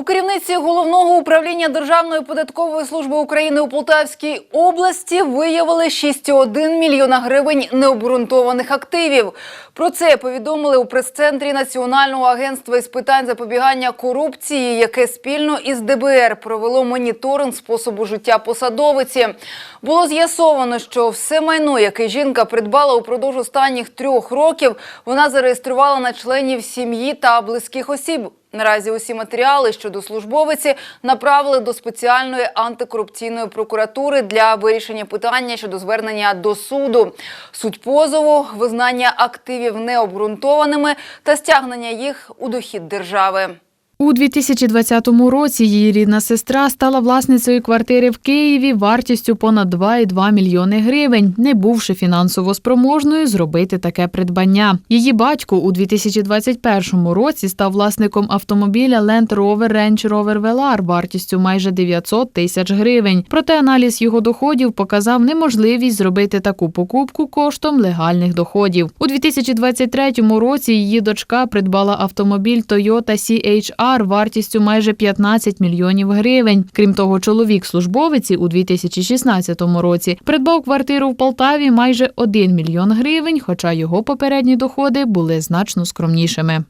У керівниці головного управління Державної податкової служби України у Полтавській області виявили 6,1 мільйона гривень необґрунтованих активів. Про це повідомили у прес-центрі Національного агентства із питань запобігання корупції, яке спільно із ДБР провело моніторинг способу життя посадовиці. Було з'ясовано, що все майно, яке жінка придбала упродовж останніх трьох років, вона зареєструвала на членів сім'ї та близьких осіб. Наразі усі матеріали щодо службовиці направили до спеціальної антикорупційної прокуратури для вирішення питання щодо звернення до суду. Суть позову – визнання активів необґрунтованими та стягнення їх у дохід держави. У 2020 році її рідна сестра стала власницею квартири в Києві вартістю понад 2,2 мільйони гривень, не бувши фінансово спроможною зробити таке придбання. Її батько у 2021 році став власником автомобіля Land Rover Range Rover Velar вартістю майже 900 тисяч гривень. Проте аналіз його доходів показав неможливість зробити таку покупку коштом легальних доходів. У 2023 році її дочка придбала автомобіль Toyota CHR вартістю майже 15 мільйонів гривень. Крім того, чоловік службовиці у 2016 році придбав квартиру в Полтаві майже 1 мільйон гривень, хоча його попередні доходи були значно скромнішими.